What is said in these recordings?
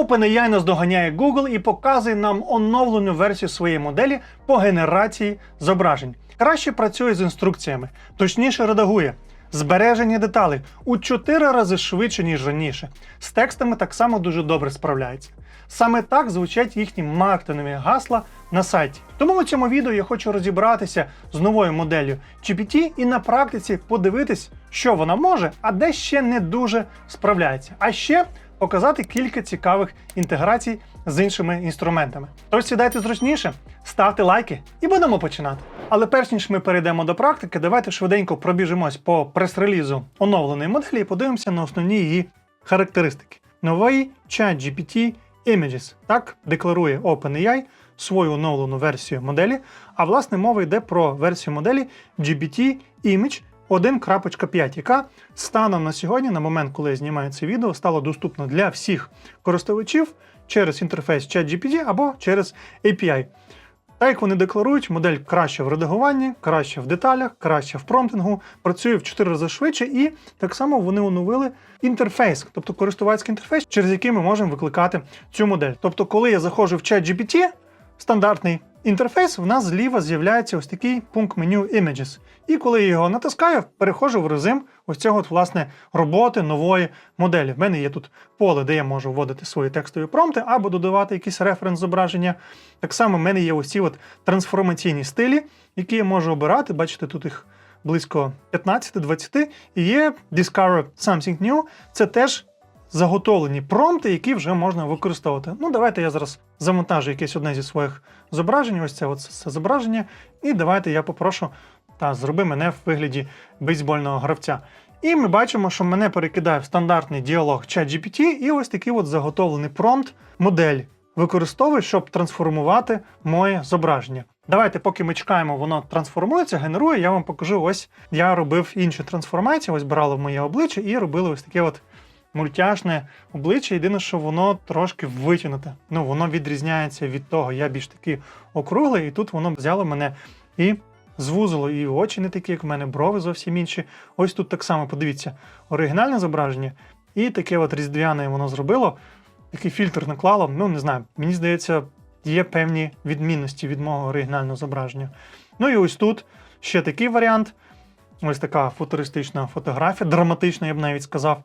OpenAI наздоганяє Google і показує нам оновлену версію своєї моделі по генерації зображень. Краще працює з інструкціями, точніше редагує. Збереження деталей у 4 рази швидше, ніж раніше. З текстами так само дуже добре справляється. Саме так звучать їхні маркетингові гасла на сайті. Тому у цьому відео я хочу розібратися з новою моделлю GPT і на практиці подивитись, що вона може, а де ще не дуже справляється. А ще показати кілька цікавих інтеграцій з іншими інструментами. Тож сідайте зручніше, ставте лайки і будемо починати. Але перш ніж ми перейдемо до практики, давайте швиденько пробіжимось по прес-релізу оновленої моделі і подивимося на основні її характеристики. Новий ChatGPT Images так декларує OpenAI свою оновлену версію моделі. А власне мова йде про версію моделі GPT Image 1.5, яка станом на сьогодні, на момент, коли я знімаю це відео, стала доступна для всіх користувачів через інтерфейс ChatGPT або через API. Так як вони декларують, модель краще в редагуванні, краще в деталях, краще в промптингу, працює в 4 рази швидше, і так само вони оновили інтерфейс, тобто користувацький інтерфейс, через який ми можемо викликати цю модель. Тобто, коли я заходжу в ChatGPT, стандартний інтерфейс, в нас зліва з'являється ось такий пункт меню Images. І коли я його натискаю, переходжу в режим ось цього от, власне роботи нової моделі. В мене є тут поле, де я можу вводити свої текстові промпти або додавати якийсь референс зображення. Так само в мене є ось ці от трансформаційні стилі, які я можу обирати. Бачите, тут їх близько 15-20. І є Discover Something New. Це теж заготовлені промпти, які вже можна використовувати. Ну, давайте я зараз завантажу якесь одне зі своїх зображень. Ось це от це зображення. І давайте я попрошу та зроби мене в вигляді бейсбольного гравця. І ми бачимо, що мене перекидає в стандартний діалог ChatGPT, і ось такий от заготовлений промпт модель використовує, щоб трансформувати моє зображення. Давайте, поки ми чекаємо, воно трансформується, генерує. Я вам покажу. Ось я робив інші трансформації. Ось брали в моє обличчя і робили ось таке от мультяшне обличчя. Єдине, що воно трошки витягнуте. Ну, воно відрізняється від того. Я більш такий округлий, і тут воно взяло мене і звузило. І очі не такі, як в мене, брови зовсім інші. Ось тут так само, подивіться, оригінальне зображення, і таке от різдвяне воно зробило. Такий фільтр наклало. Ну, не знаю, мені здається, є певні відмінності від мого оригінального зображення. Ну і ось тут ще такий варіант. Ось така футуристична фотографія, драматична, я б навіть сказав.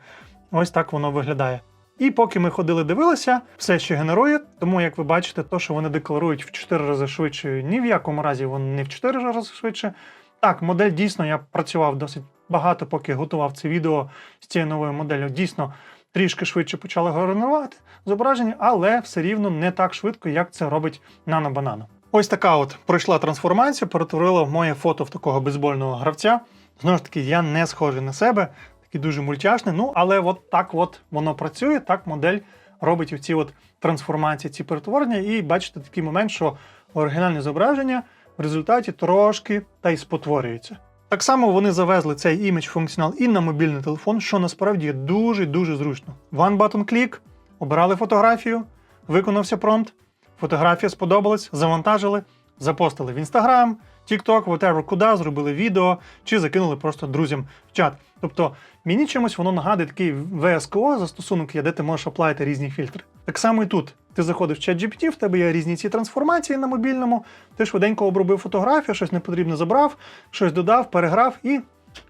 Ось так воно виглядає. І поки ми ходили, дивилися, все ще генерує. Тому, як ви бачите, то, що вони декларують в 4 рази швидше, ні в якому разі вони не в 4 рази швидше. Так, модель дійсно я працював досить багато, поки готував це відео з цією новою моделлю. Дійсно, трішки швидше почала генерувати зображення, але все рівно не так швидко, як це робить Banana. Ось така от пройшла трансформація, перетворила моє фото в такого бейсбольного гравця. Знову ж таки, я не схожий на себе, такий дуже мультяшний. Ну, але от так от воно працює, так модель робить ці от трансформації, ці перетворення. І бачите такий момент, що оригінальне зображення в результаті трошки та й спотворюється. Так само вони завезли цей імідж функціонал і на мобільний телефон, що насправді дуже-дуже зручно. One button click, обирали фотографію, виконався промпт, фотографія сподобалась, завантажили, запостили в Instagram, TikTok, whatever, куди, зробили відео чи закинули просто друзям в чат. Тобто мені чимось воно нагадує такий VSCO застосунок, є, де ти можеш оплатити різні фільтри. Так само і тут. Ти заходиш в чат GPT, в тебе є різні ці трансформації на мобільному, ти швиденько обробив фотографію, щось непотрібне забрав, щось додав, переграв і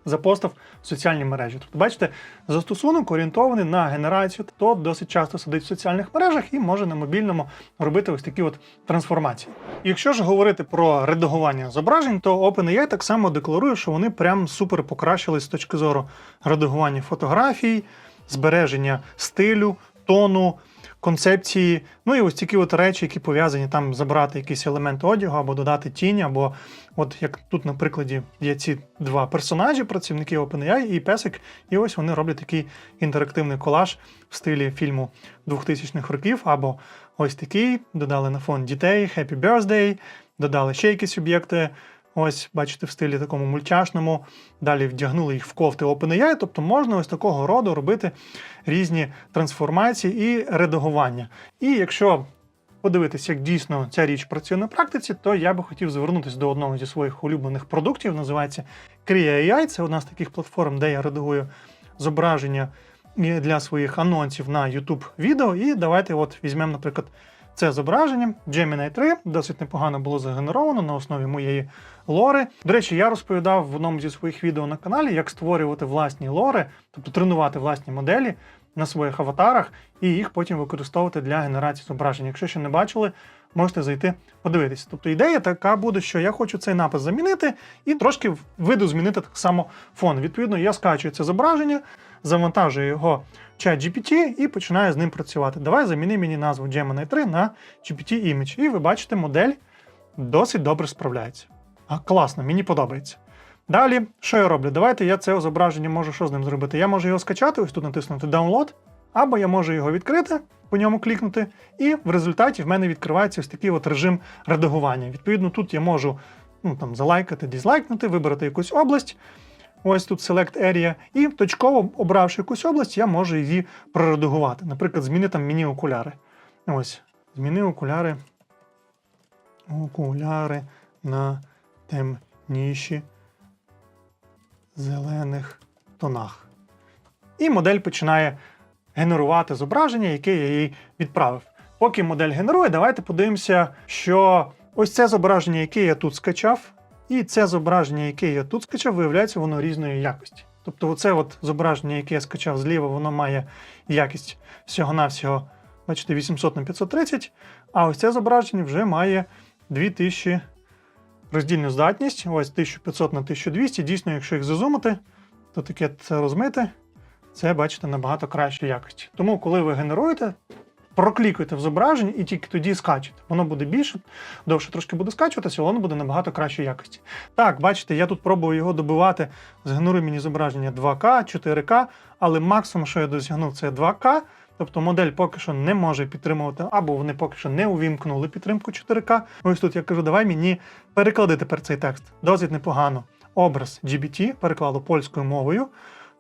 запостив в соціальні мережі. Тобто, бачите, застосунок орієнтований на генерацію, хто досить часто сидить в соціальних мережах і може на мобільному робити ось такі от трансформації. Якщо ж говорити про редагування зображень, то OpenAI так само декларує, що вони прям супер покращились з точки зору редагування фотографій, збереження стилю, тону концепції. Ну і ось такі от речі, які пов'язані там забрати якийсь елемент одягу або додати тінь, або от як тут на прикладі є ці два персонажі, працівники OpenAI і песик, і ось вони роблять такий інтерактивний колаж в стилі фільму 2000-х років, або ось такий, додали на фон дітей, Happy Birthday, додали ще якісь об'єкти. Ось, бачите, в стилі такому мультяшному. Далі вдягнули їх в кофти OpenAI, тобто можна ось такого роду робити різні трансформації і редагування. І якщо подивитися, як дійсно ця річ працює на практиці, то я би хотів звернутися до одного зі своїх улюблених продуктів. Називається Crea.ai. Це одна з таких платформ, де я редагую зображення для своїх анонсів на YouTube відео. І давайте от візьмемо, наприклад, це зображення. Gemini 3 досить непогано було загенеровано на основі моєї лори. До речі, я розповідав в одному зі своїх відео на каналі, як створювати власні лори, тобто тренувати власні моделі на своїх аватарах і їх потім використовувати для генерації зображень. Якщо ще не бачили, можете зайти подивитися. Тобто ідея така буде, що я хочу цей напис замінити і трошки виду змінити так само фон. Відповідно, я скачую це зображення, завантажую його в чат GPT і починаю з ним працювати. Давай заміни мені назву Gemini 3 на GPT Image. І ви бачите, модель досить добре справляється. А, класно, мені подобається. Далі, що я роблю? Давайте я це зображення можу що з ним зробити. Я можу його скачати, ось тут натиснути Download, або я можу його відкрити, по ньому клікнути, і в результаті в мене відкривається ось такий от режим редагування. Відповідно, тут я можу ну, там, залайкати, дізлайкнути, вибрати якусь область. Ось тут Select Area, і точково обравши якусь область, я можу її проредагувати. Наприклад, зміни там мені окуляри. Ось, зміни окуляри. Окуляри на темніші зелених тонах. І модель починає генерувати зображення, яке я їй відправив. Поки модель генерує, давайте подивимося, що ось це зображення, яке я тут скачав, і це зображення, яке я тут скачав, виявляється, воно різної якості. Тобто, оце от зображення, яке я скачав зліва, воно має якість всього-навсього, бачите, 800 на 530, а ось це зображення вже має 2000 роздільну здатність, ось 1500 на 1200. Дійсно, якщо їх зазумити, то таке це розмите, це бачите набагато кращої якості. Тому, коли ви генеруєте, проклікуйте в зображення і тільки тоді скачуйте. Воно буде більше, довше трошки буде скачуватися, воно буде набагато кращої якості. Так, бачите, я тут пробую його добивати, згенеруй мені зображення 2К, 4К, але максимум, що я досягнув, це 2К. Тобто модель поки що не може підтримувати, або вони поки що не увімкнули підтримку 4К. Ось тут я кажу, давай мені переклади тепер цей текст. Досить непогано. Образ GBT переклало польською мовою.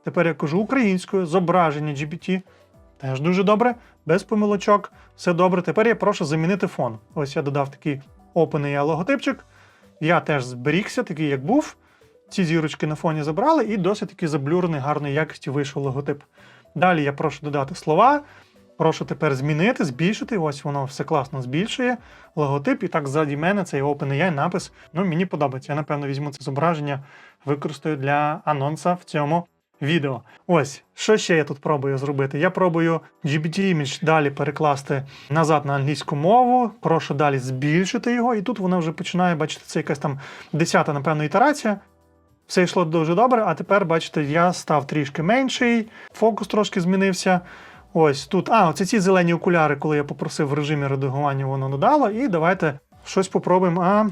Тепер я кажу українською, зображення GBT. Теж дуже добре, без помилочок, все добре. Тепер я прошу замінити фон. Ось я додав такий OpenAI логотипчик. Я теж зберігся, такий як був. Ці зірочки на фоні забрали, і досить таки заблюрений, гарної якості вийшов логотип. Далі я прошу додати слова. Прошу тепер змінити, збільшити. Ось воно все класно збільшує. Логотип, і так ззаді мене цей OpenAI напис. Ну, мені подобається. Я, напевно, візьму це зображення, використаю для анонса в цьому відео. Ось, що ще я тут пробую зробити? Я пробую Image далі перекласти назад на англійську мову. Прошу далі збільшити його, і тут воно вже починає, бачите, це якась там десята, напевно, ітерація. Все йшло дуже добре, а тепер, бачите, я став трішки менший, фокус трошки змінився. Ось тут. А, оце ці зелені окуляри, коли я попросив в режимі редагування, воно додало. І давайте щось попробуємо. А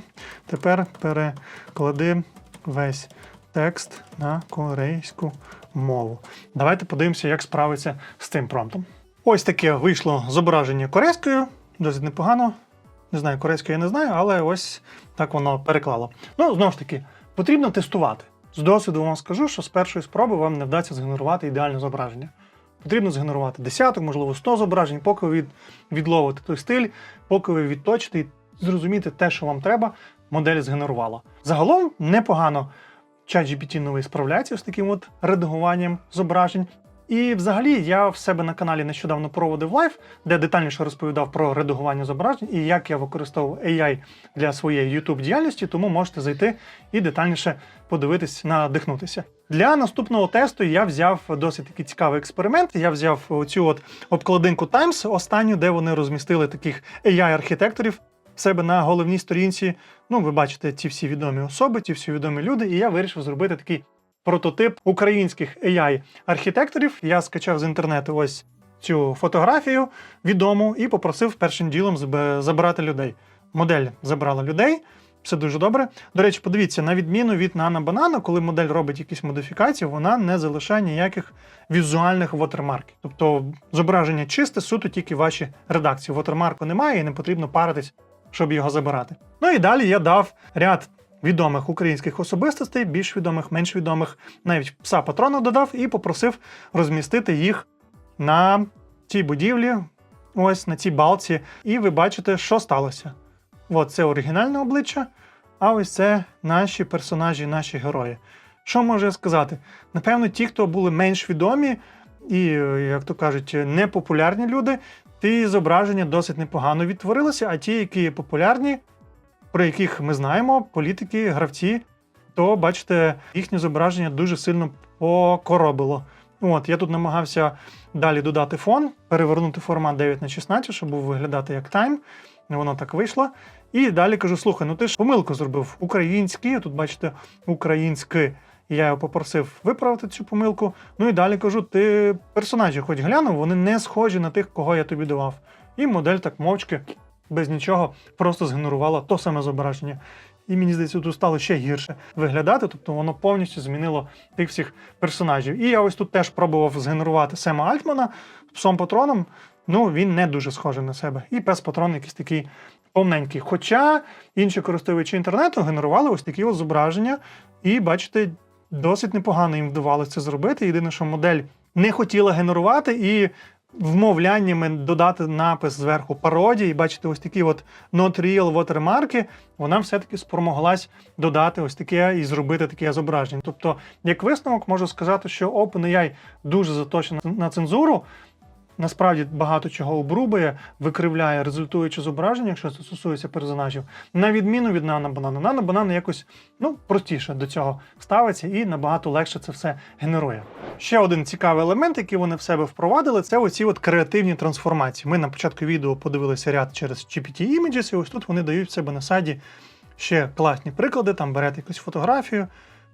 тепер переклади весь текст на корейську мову. Давайте подивимося, як справиться з цим промптом. Ось таке вийшло зображення корейською, досить непогано. Не знаю, корейською я не знаю, але ось так воно переклало. Ну, знову ж таки, потрібно тестувати. З досвіду вам скажу, що з першої спроби вам не вдасться згенерувати ідеальне зображення. Потрібно згенерувати десяток, можливо, 100 зображень, поки ви від, відловите той стиль, поки ви відточите і зрозумієте те, що вам треба, модель згенерувала. Загалом непогано ChatGPT новий справляється з таким от редагуванням зображень. І взагалі я в себе на каналі нещодавно проводив лайв, де детальніше розповідав про редагування зображень і як я використовував AI для своєї youtube діяльності, тому можете зайти і детальніше подивитись, надихнутися. Для наступного тесту я взяв досить такий цікавий експеримент. Я взяв цю от обкладинку Times, останню, де вони розмістили таких AI-архітекторів в себе на головній сторінці. Ну, ви бачите ці всі відомі особи, ці всі відомі люди, і я вирішив зробити такий прототип українських AI-архітекторів. Я скачав з інтернету ось цю фотографію відому і попросив першим ділом забирати людей. Модель забрала людей. Все дуже добре. До речі, подивіться, на відміну від Nano Banana, коли модель робить якісь модифікації, вона не залишає ніяких візуальних вотермарків. Тобто зображення чисте, суто тільки ваші редакції. Вотермарку немає і не потрібно паритись, щоб його забирати. Ну і далі я дав ряд відомих українських особистостей, більш відомих, менш відомих, навіть пса патрона додав і попросив розмістити їх на цій будівлі, ось на цій балці. І ви бачите, що сталося. От це оригінальне обличчя, а ось це наші персонажі, наші герої. Що можу я сказати? Напевно, ті, хто були менш відомі, і, як то кажуть, непопулярні люди, ті зображення досить непогано відтворилися, а ті, які популярні, про яких ми знаємо, політики, гравці, то бачите, їхнє зображення дуже сильно покоробило. От, я тут намагався далі додати фон, перевернути формат 9 на 16, щоб виглядати як тайм. Воно так вийшло. І далі кажу: слухай, ну ти ж помилку зробив український. Тут бачите, український. Я його попросив виправити цю помилку. Ну і далі кажу: ти персонажі хоч глянув, вони не схожі на тих, кого я тобі давав. І модель так мовчки, без нічого, просто згенерувала то саме зображення. І мені здається, тут стало ще гірше виглядати, тобто воно повністю змінило тих всіх персонажів. І я ось тут теж пробував згенерувати Сема Альтмана псом патроном. Ну, він не дуже схожий на себе. І пес патрон якийсь такий повненький. Хоча інші користувачі інтернету генерували ось такі ось зображення, і бачите, досить непогано їм вдавалося це зробити. Єдине, що модель не хотіла генерувати і вмовляннями додати напис зверху пародії. Бачите, ось такі от not real watermarки, вона все-таки спромоглась додати ось таке і зробити таке зображення. Тобто, як висновок, можу сказати, що OpenAI дуже заточена на цензуру. Насправді багато чого обрубує, викривляє, результуючи зображення, якщо це стосується персонажів, на відміну від Нано Банана. Нано Банана якось ну, простіше до цього ставиться і набагато легше це все генерує. Ще один цікавий елемент, який вони в себе впровадили, це оці от креативні трансформації. Ми на початку відео подивилися ряд через GPT Images, і ось тут вони дають в себе на сайті ще класні приклади. Там берете якусь фотографію,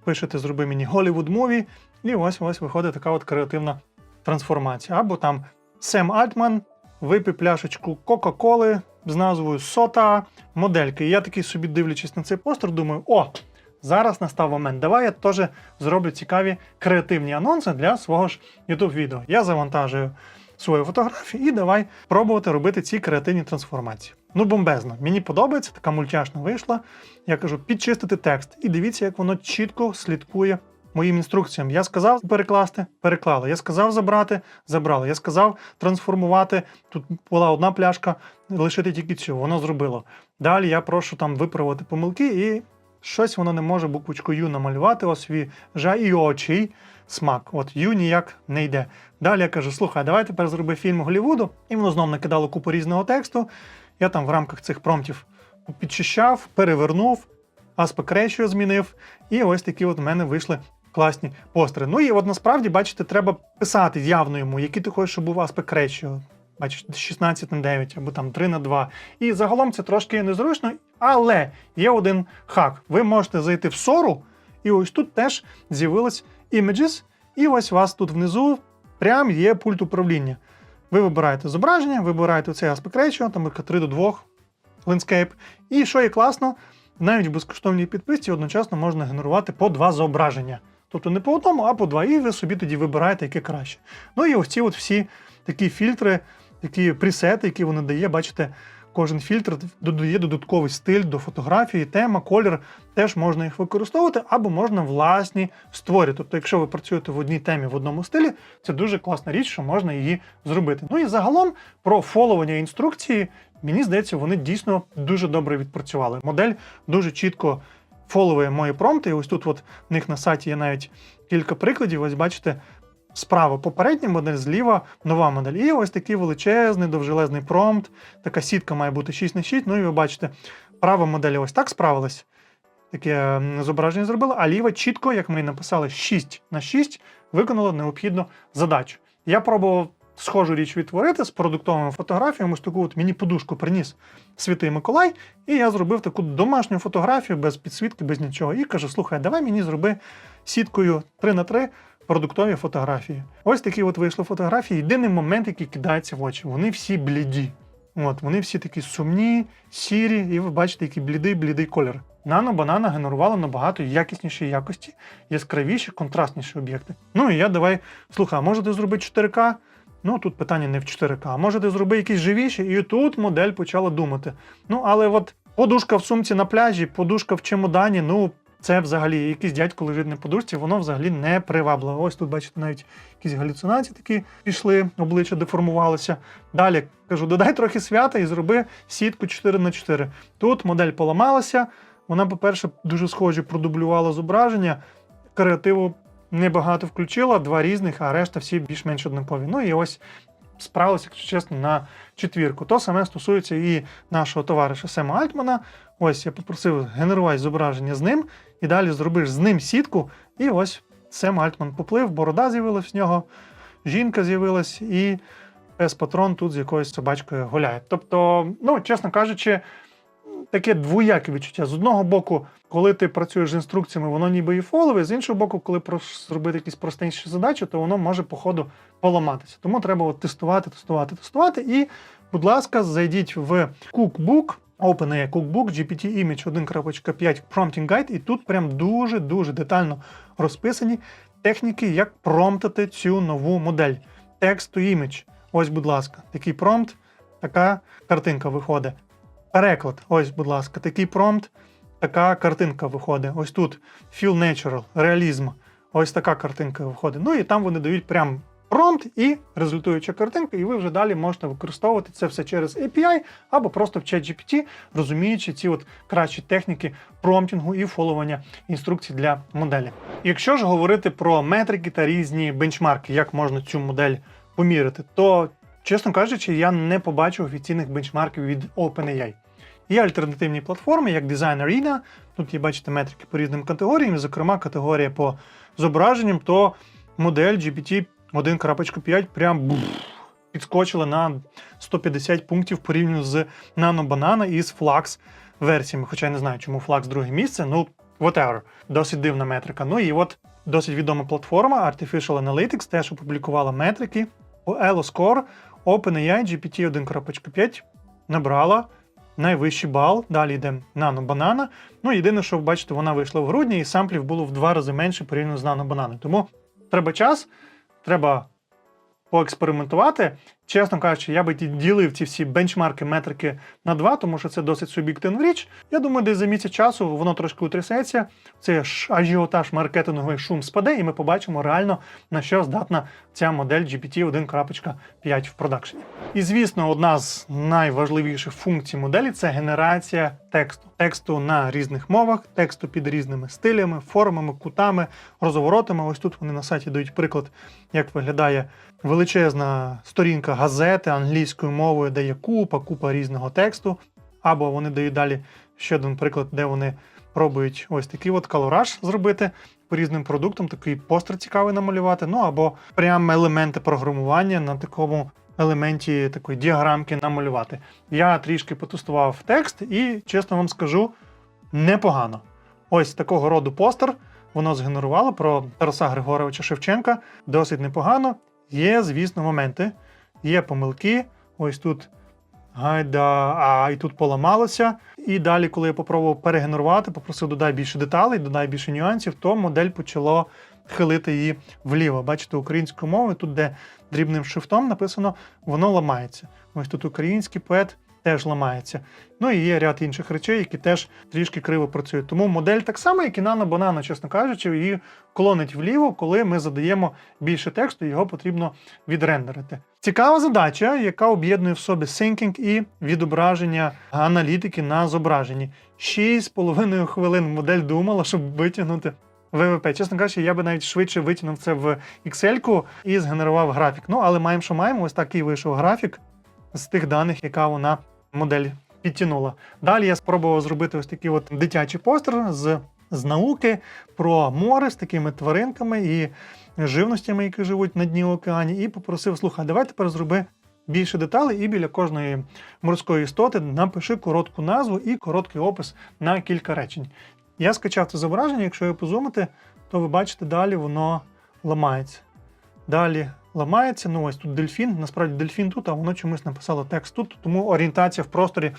пишете Зроби мені Hollywood Movie, і ось ось виходить така от креативна трансформація. Або там Сем Альтман випив пляшечку Кока-Коли з назвою Сота модельки. І я такий собі дивлячись на цей постер, думаю, о, зараз настав момент. Давай я теж зроблю цікаві креативні анонси для свого ж YouTube відео. Я завантажую свою фотографію і давай пробувати робити ці креативні трансформації. Ну, бомбезно. Мені подобається, така мультяшна вийшла. Я кажу, підчистити текст. І дивіться, як воно чітко слідкує моїм інструкціям. Я сказав перекласти, переклали. Я сказав забрати, забрали. Я сказав трансформувати. Тут була одна пляшка, лишити тільки цю. Воно зробило. Далі я прошу там виправити помилки, і щось воно не може буквочку Ю намалювати, освіжа і очі. Смак, от Ю ніяк не йде. Далі я кажу: слухай, давай тепер зроби фільм Голлівуду, і воно знов накидало купу різного тексту. Я там в рамках цих промптів підчищав, перевернув, аспект ratio змінив, і ось такі от в мене вийшли класні постери. Ну і от насправді, бачите, треба писати явно йому, який ти хочеш, щоб був аспект ratio. Бачиш, 16 на 9 або там 3 на 2. І загалом це трошки незручно, але є один хак. Ви можете зайти в сору, і ось тут теж з'явилось Images, і ось у вас тут внизу прям є пульт управління. Ви вибираєте зображення, вибираєте цей аспект ratio, там 3 до 2 landscape. І що є класно, навіть в безкоштовній підписці одночасно можна генерувати по два зображення. Тобто не по одному, а по два. І ви собі тоді вибираєте, яке краще. Ну і ось ці от всі такі фільтри, такі пресети, які вони дає, бачите, кожен фільтр додає додатковий стиль до фотографії, тема, колір. Теж можна їх використовувати, або можна власні створити. Тобто, якщо ви працюєте в одній темі в одному стилі, це дуже класна річ, що можна її зробити. Ну і загалом про фоловання інструкції, мені здається, вони дійсно дуже добре відпрацювали. Модель дуже чітко фоловує мої промпти. І ось тут от в них на сайті є навіть кілька прикладів. Ось бачите, справа попередня модель, зліва нова модель. І ось такий величезний, довжелезний промпт. Така сітка має бути 6 на 6. Ну і ви бачите, права модель ось так справилась. Таке зображення зробила, а ліва чітко, як ми і написали, 6 на 6 виконала необхідну задачу. Я пробував схожу річ відтворити з продуктовими фотографіями. Ось таку от мені подушку приніс Святий Миколай, і я зробив таку домашню фотографію без підсвітки, без нічого. І кажу: слухай, давай мені зроби сіткою 3 на 3 продуктові фотографії. Ось такі от вийшли фотографії. Єдиний момент, який кидається в очі. Вони всі бліді. От, вони всі такі сумні, сірі, і ви бачите, який блідий, блідий колір. Нано банана генерувала набагато якісніші якості, яскравіші, контрастніші об'єкти. Ну і я давай, слухай, а може ти зробити 4К? Ну тут питання не в 4К. А може ти зроби якісь живіші? І тут модель почала думати. Ну, але от подушка в сумці на пляжі, подушка в чемодані, ну. Це взагалі якийсь дядько лежить на подушці, воно взагалі не привабливо. Ось тут, бачите, навіть якісь галюцинації такі пішли, обличчя деформувалося. Далі кажу, додай трохи свята і зроби сітку 4 на 4 Тут модель поламалася. Вона, по-перше, дуже схоже продублювала зображення. Креативу небагато включила, два різних, а решта всі більш-менш однакові. Ну і ось справилися, якщо чесно, на четвірку. То саме стосується і нашого товариша Сема Альтмана. Ось я попросив генерувати зображення з ним, і далі зробиш з ним сітку. І ось Сем Альтман поплив, борода з'явилась в нього, жінка з'явилась, і пес патрон тут з якоюсь собачкою гуляє. Тобто, ну, чесно кажучи, таке двояке відчуття. З одного боку, коли ти працюєш з інструкціями, воно ніби і фолове, з іншого боку, коли зробити якісь простеніші задачі, то воно може по ходу поламатися. Тому треба от тестувати, тестувати, тестувати. І, будь ласка, зайдіть в Cookbook, OpenAI Cookbook, GPT Image 1.5 Prompting Guide, і тут прям дуже-дуже детально розписані техніки, як промптити цю нову модель. Text to image. Ось, будь ласка, такий промпт, така картинка виходить. Переклад, ось, будь ласка, такий промпт, така картинка виходить. Ось тут Feel Natural, реалізм. Ось така картинка виходить. Ну і там вони дають прям промпт і результуюча картинка, і ви вже далі можете використовувати це все через API або просто в ChatGPT, розуміючи ці от кращі техніки промптінгу і фоловання інструкцій для моделі. Якщо ж говорити про метрики та різні бенчмарки, як можна цю модель поміряти, то, чесно кажучи, я не побачив офіційних бенчмарків від OpenAI. Є альтернативні платформи, як Design Arena. Тут є, бачите, метрики по різним категоріям, зокрема, категорія по зображенням, то модель GPT 1.5 прям підскочила на 150 пунктів порівняно з Nano Banana і з Flux версіями. Хоча я не знаю, чому Flux друге місце. Ну, whatever. Досить дивна метрика. Ну і от досить відома платформа Artificial Analytics теж опублікувала метрики. Elo-Score OpenAI GPT 1.5 набрала найвищий бал. Далі йде Nano Banana. Ну, єдине, що ви бачите, вона вийшла в грудні, і самплів було в два рази менше порівняно з Nano Banana. Тому треба час, треба поекспериментувати. Чесно кажучи, я би ділив ці всі бенчмарки, метрики на два, тому що це досить суб'єктивна річ. Я думаю, десь за місяць часу воно трошки утрясеться. Цей ажіотаж маркетинговий шум спаде, і ми побачимо реально на що здатна ця модель GPT 1.5 в продакшені. І звісно, одна з найважливіших функцій моделі це генерація тексту. Тексту на різних мовах, тексту під різними стилями, формами, кутами, розворотами. Ось тут вони на сайті дають приклад, як виглядає величезна сторінка газети англійською мовою, де є купа, купа різного тексту. Або вони дають далі ще один приклад, де вони пробують ось такий от колораж зробити по різним продуктам, такий постер цікавий намалювати. Ну або прямо елементи програмування на такому елементі такої діаграмки намалювати. Я трішки потестував текст і, чесно вам скажу, непогано. Ось такого роду постер воно згенерувало про Тараса Григоровича Шевченка. Досить непогано. Є, звісно, моменти, є помилки. Ось тут гайда, а і тут поламалося. І далі, коли я попробував перегенерувати, попросив додай більше деталей, додай більше нюансів, то модель почало хилити її вліво. Бачите, українською мовою, тут, де дрібним шрифтом написано, воно ламається. Ось тут український поет теж ламається. Ну і є ряд інших речей, які теж трішки криво працюють. Тому модель так само, як і Nano Banana, чесно кажучи, її клонить вліво, коли ми задаємо більше тексту, його потрібно відрендерити. Цікава задача, яка об'єднує в собі синкінг і відображення аналітики на зображенні. 6,5 хвилин модель думала, щоб витягнути ВВП. Чесно кажучи, я би навіть швидше витягнув це в Excel і згенерував графік. Ну, але маємо, що маємо. Ось такий вийшов графік з тих даних, яка вона модель підтягнула. Далі я спробував зробити ось такий от дитячий постер з, з науки про море з такими тваринками і живностями, які живуть на дні океані, і попросив: слухай, давай тепер зроби більше деталей, і біля кожної морської істоти напиши коротку назву і короткий опис на кілька речень. Я скачав це зображення, якщо його позумити, то ви бачите, далі воно ламається. Далі ламається. Ну ось тут дельфін. Насправді дельфін тут, а воно чомусь написало текст тут, тому орієнтація в просторі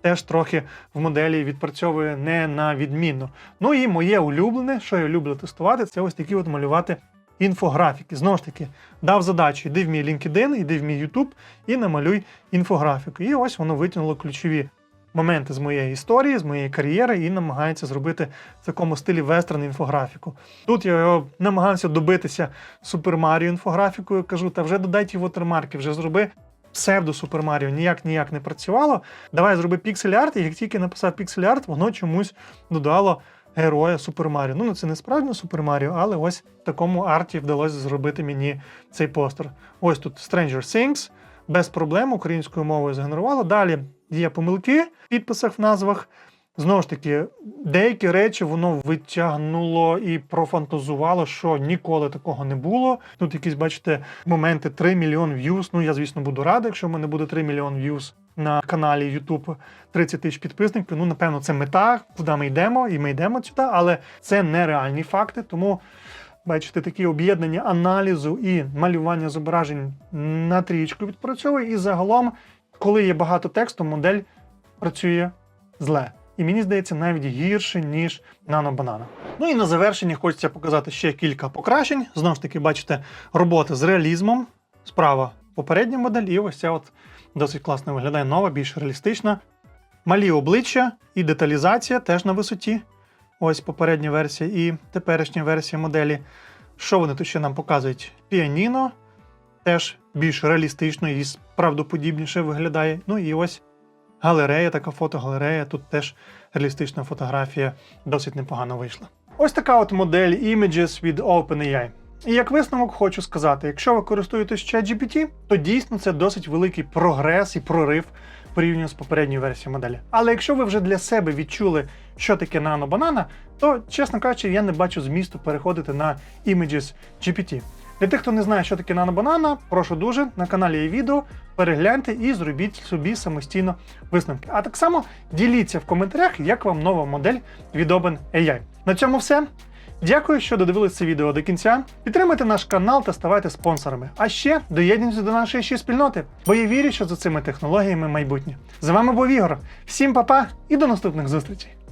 теж трохи в моделі відпрацьовує не на відмінно. Ну і моє улюблене, що я люблю тестувати, це ось такі от малювати інфографіки. Знову ж таки, дав задачу: йди в мій LinkedIn, йди в мій YouTube і намалюй інфографіку. І ось воно витягнуло ключові моменти з моєї історії, з моєї кар'єри, і намагається зробити в такому стилі вестерн інфографіку. Тут я його намагався добитися Супер Маріо інфографікою. Кажу, та вже додай ті вотермарки, вже зроби псевдо Супер Маріо. Ніяк ніяк не працювало. Давай зроби піксель арт, і як тільки написав піксель арт, воно чомусь додало героя Супер Маріо. Ну, це не справжнє Супер Маріо, але ось в такому арті вдалося зробити мені цей постер. Ось тут Stranger Things. Без проблем українською мовою згенерувало. Далі є помилки в підписах в назвах. Знову ж таки, деякі речі воно витягнуло і профантазувало, що ніколи такого не було. Тут якісь, бачите, моменти 3 мільйон в'юз. Ну, я, звісно, буду радий, якщо в мене буде 3 мільйон в'юз на каналі YouTube 30 тисяч підписників. Ну, напевно, це мета, куди ми йдемо, і ми йдемо сюди, але це нереальні факти. Тому, бачите, такі об'єднання аналізу і малювання зображень на трієчку відпрацьовує. І загалом, коли є багато тексту, модель працює зле. І мені здається, навіть гірше, ніж нано-банана. Ну і на завершення хочеться показати ще кілька покращень. Знову ж таки, бачите, роботи з реалізмом. Справа попередня модель, і ось ця от досить класно виглядає нова, більш реалістична. Малі обличчя і деталізація теж на висоті. Ось попередня версія і теперішня версія моделі. Що вони тут ще нам показують? Піаніно теж більш реалістично і правдоподібніше виглядає. Ну і ось галерея, така фотогалерея. Тут теж реалістична фотографія досить непогано вийшла. Ось така от модель Images від OpenAI. І як висновок хочу сказати: якщо ви користуєтесь ChatGPT, то дійсно це досить великий прогрес і прорив порівняно з попередньою версією моделі. Але якщо ви вже для себе відчули, що таке нано-банана, то, чесно кажучи, я не бачу змісту переходити на Images GPT. Для тих, хто не знає, що таке нано-банана, прошу дуже, на каналі є відео, перегляньте і зробіть собі самостійно висновки. А так само діліться в коментарях, як вам нова модель від OpenAI. На цьому все. Дякую, що додивилися це відео до кінця. Підтримайте наш канал та ставайте спонсорами. А ще доєднуйтесь до нашої ще спільноти, бо я вірю, що за цими технологіями майбутнє. З вами був Ігор. Всім па-па і до наступних зустрічей!